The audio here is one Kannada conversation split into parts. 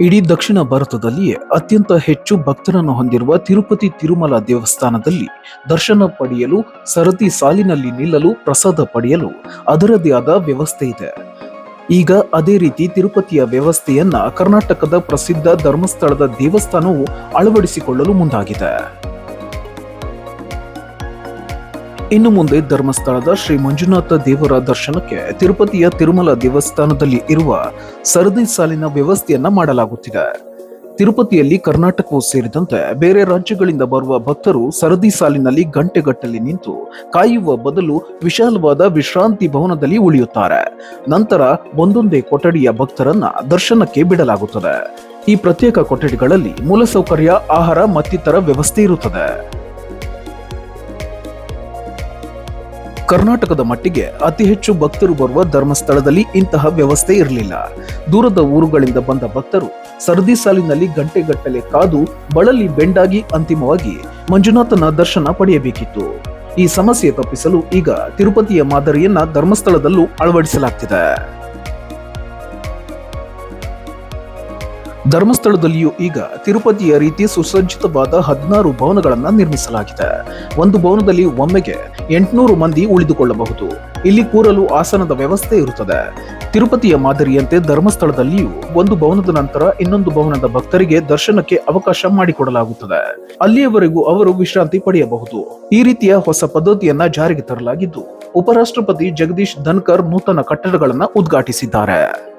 ಇಡೀ ದಕ್ಷಿಣ ಭಾರತದಲ್ಲಿಯೇ ಅತ್ಯಂತ ಹೆಚ್ಚು ಭಕ್ತರನ್ನು ಹೊಂದಿರುವ ತಿರುಪತಿ ತಿರುಮಲ ದೇವಸ್ಥಾನದಲ್ಲಿ ದರ್ಶನ ಪಡೆಯಲು, ಸರತಿ ಸಾಲಿನಲ್ಲಿ ನಿಲ್ಲಲು, ಪ್ರಸಾದ ಪಡೆಯಲು ಅದರದೇ ಆದ ವ್ಯವಸ್ಥೆ ಇದೆ. ಈಗ ಅದೇ ರೀತಿ ತಿರುಪತಿಯ ವ್ಯವಸ್ಥೆಯನ್ನ ಕರ್ನಾಟಕದ ಪ್ರಸಿದ್ಧ ಧರ್ಮಸ್ಥಳದ ದೇವಸ್ಥಾನವು ಅಳವಡಿಸಿಕೊಳ್ಳಲು ಮುಂದಾಗಿದೆ. ಇನ್ನು ಮುಂದೆ ಧರ್ಮಸ್ಥಳದ ಶ್ರೀ ಮಂಜುನಾಥ ದೇವರ ದರ್ಶನಕ್ಕೆ ತಿರುಪತಿಯ ತಿರುಮಲ ದೇವಸ್ಥಾನದಲ್ಲಿ ಇರುವ ಸರದಿ ಸಾಲಿನ ವ್ಯವಸ್ಥೆಯನ್ನ ಮಾಡಲಾಗುತ್ತಿದೆ. ತಿರುಪತಿಯಲ್ಲಿ ಕರ್ನಾಟಕವೂ ಸೇರಿದಂತೆ ಬೇರೆ ರಾಜ್ಯಗಳಿಂದ ಬರುವ ಭಕ್ತರು ಸರದಿ ಸಾಲಿನಲ್ಲಿ ಗಂಟೆಗಟ್ಟಲೆ ನಿಂತು ಕಾಯುವ ಬದಲು ವಿಶಾಲವಾದ ವಿಶ್ರಾಂತಿ ಭವನದಲ್ಲಿ ಉಳಿಯುತ್ತಾರೆ. ನಂತರ ಒಂದೊಂದೇ ಕೊಠಡಿಯ ಭಕ್ತರನ್ನ ದರ್ಶನಕ್ಕೆ ಬಿಡಲಾಗುತ್ತದೆ. ಈ ಪ್ರತ್ಯೇಕ ಕೊಠಡಿಗಳಲ್ಲಿ ಮೂಲಸೌಕರ್ಯ, ಆಹಾರ ಮತ್ತಿತರ ವ್ಯವಸ್ಥೆ ಇರುತ್ತದೆ. ಕರ್ನಾಟಕದ ಮಟ್ಟಿಗೆ ಅತಿ ಹೆಚ್ಚು ಭಕ್ತರು ಬರುವ ಧರ್ಮಸ್ಥಳದಲ್ಲಿ ಇಂತಹ ವ್ಯವಸ್ಥೆ ಇರಲಿಲ್ಲ. ದೂರದ ಊರುಗಳಿಂದ ಬಂದ ಭಕ್ತರು ಸರದಿ ಸಾಲಿನಲ್ಲಿ ಗಂಟೆಗಟ್ಟಲೆ ಕಾದು ಬಳಲಿ ಬೆಂಡಾಗಿ ಅಂತಿಮವಾಗಿ ಮಂಜುನಾಥನ ದರ್ಶನ ಪಡೆಯಬೇಕಿತ್ತು. ಈ ಸಮಸ್ಯೆ ತಪ್ಪಿಸಲು ಈಗ ತಿರುಪತಿಯ ಮಾದರಿಯನ್ನ ಧರ್ಮಸ್ಥಳದಲ್ಲೂ ಅಳವಡಿಸಲಾಗ್ತಿದೆ. ಧರ್ಮಸ್ಥಳದಲ್ಲಿಯೂ ಈಗ ತಿರುಪತಿಯ ರೀತಿ ಸುಸಜ್ಜಿತವಾದ ಹದಿನಾರು ಭವನಗಳನ್ನು ನಿರ್ಮಿಸಲಾಗಿದೆ. ಒಂದು ಭವನದಲ್ಲಿ ಒಮ್ಮೆಗೆ ಎಂಟುನೂರು ಮಂದಿ ಉಳಿದುಕೊಳ್ಳಬಹುದು. ಇಲ್ಲಿ ಕೂರಲು ಆಸನದ ವ್ಯವಸ್ಥೆ ಇರುತ್ತದೆ. ತಿರುಪತಿಯ ಮಾದರಿಯಂತೆ ಧರ್ಮಸ್ಥಳದಲ್ಲಿಯೂ ಒಂದು ಭವನದ ನಂತರ ಇನ್ನೊಂದು ಭವನದ ಭಕ್ತರಿಗೆ ದರ್ಶನಕ್ಕೆ ಅವಕಾಶ ಮಾಡಿಕೊಡಲಾಗುತ್ತದೆ. ಅಲ್ಲಿಯವರೆಗೂ ಅವರು ವಿಶ್ರಾಂತಿ ಪಡೆಯಬಹುದು. ಈ ರೀತಿಯ ಹೊಸ ಪದ್ಧತಿಯನ್ನ ಜಾರಿಗೆ ತರಲಾಗಿದ್ದು, ಉಪರಾಷ್ಟ್ರಪತಿ ಜಗದೀಶ್ ಧನ್ಕರ್ ನೂತನ ಕಟ್ಟಡಗಳನ್ನು ಉದ್ಘಾಟಿಸಿದ್ದಾರೆ.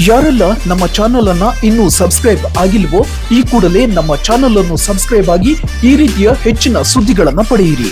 ಯಾರೆಲ್ಲ ನಮ್ಮ ಚಾನೆಲ್ ಅನ್ನ ಇನ್ನೂ ಸಬ್ಸ್ಕ್ರೈಬ್ ಆಗಿಲ್ವೋ, ಈ ಕೂಡಲೇ ನಮ್ಮ ಚಾನೆಲ್ ಅನ್ನು ಸಬ್ಸ್ಕ್ರೈಬ್ ಆಗಿ ಈ ರೀತಿಯ ಹೆಚ್ಚಿನ ಸುದ್ದಿಗಳನ್ನು ಪಡೆಯಿರಿ.